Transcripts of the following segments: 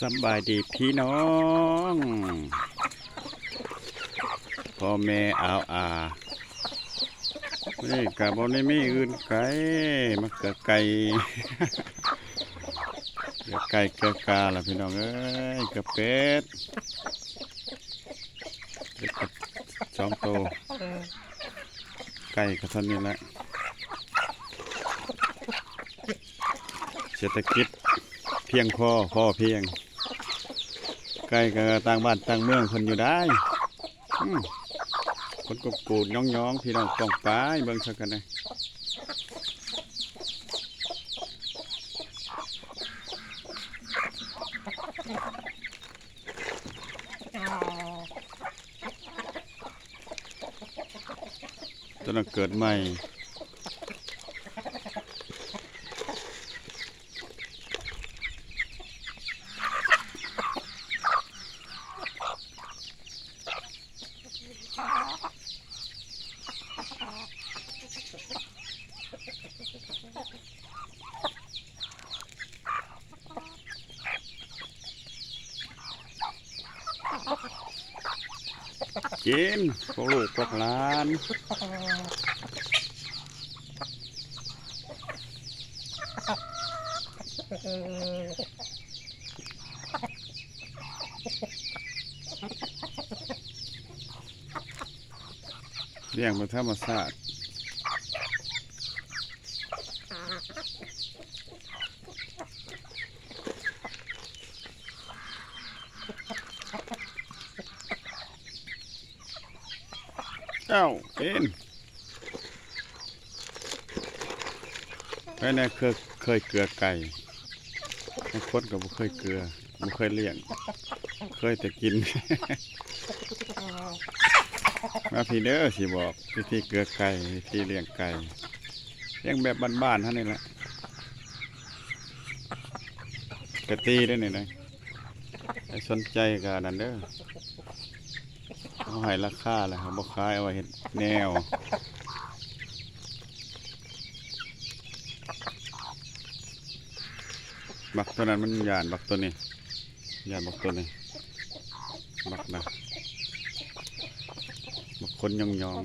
สบายดีพี่น้องพ่อแม่อาวอานี่กับบนมีอื่นไก่มาเกิดไก่เกิดไก่เกิดกาล่ะพี่น้องเอ้ยเกิดเป็ดเกิดกับสองตัวไก่ก็เท่านี้แหละเศรษฐกิจเพียงพอพอเพียง ใกล้กับต่างบ้านต่างเมืองคนอยู่ได้คนก็กูดย่องๆพี่น้องป้องปายเบิ่งสักกันนะตัวนั้นเกิดใหม่ กินพวกลูกพวกหลานเลี้ยงเป็นธรรมชาติ เอ้ากินไปไหนเคยเคยเกลือไก่บางคนก็บ่เคยเกลือบ่เคยเลี้ยง เคยแต่กิน มาพี่เด้อสิบอกวิธีเกลือไก่วิธีเลี้ยงไก่เลี้ยงแบบบ้านๆเท่านี้แหละกะตีได้นี่นะใครสนใจก็นั่นเด้อ เอาให้ราคาแหละครับบ่ขายเอาไว้เฮ็ดแนวบักตัวนั้นมันหยานบักตัวนี้หยานบักตัวนี้บักนะบางคนยองยอง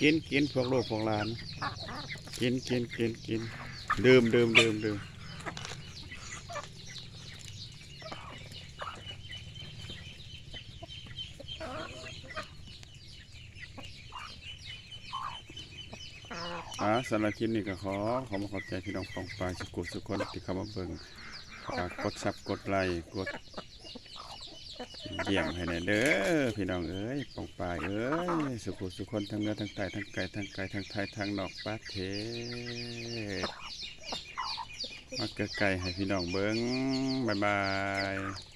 กินกินพวกลูกพวกหลาน กินกินกินกินดื่มดื่มดื่มดื่ม อ่าสำหรับคลิปนี้ก็ขอขอมาขอบใจพี่น้องปองปลายสุกุสุกคนที่เข้ามาเบิ่งฝากกดซับกดไลค์กดเยี่ยมให้หน่อยเด้อพี่น้องเอ้ยปองปายเอ้ยสุขุสุคนทั้งเนื้อทั้งไก่ทั้งไก่ทั้งไก่ทั้งไทยทั้งนอกประเทศมาเกิดไก่ให้พี่น้องเบิ้งบายบาย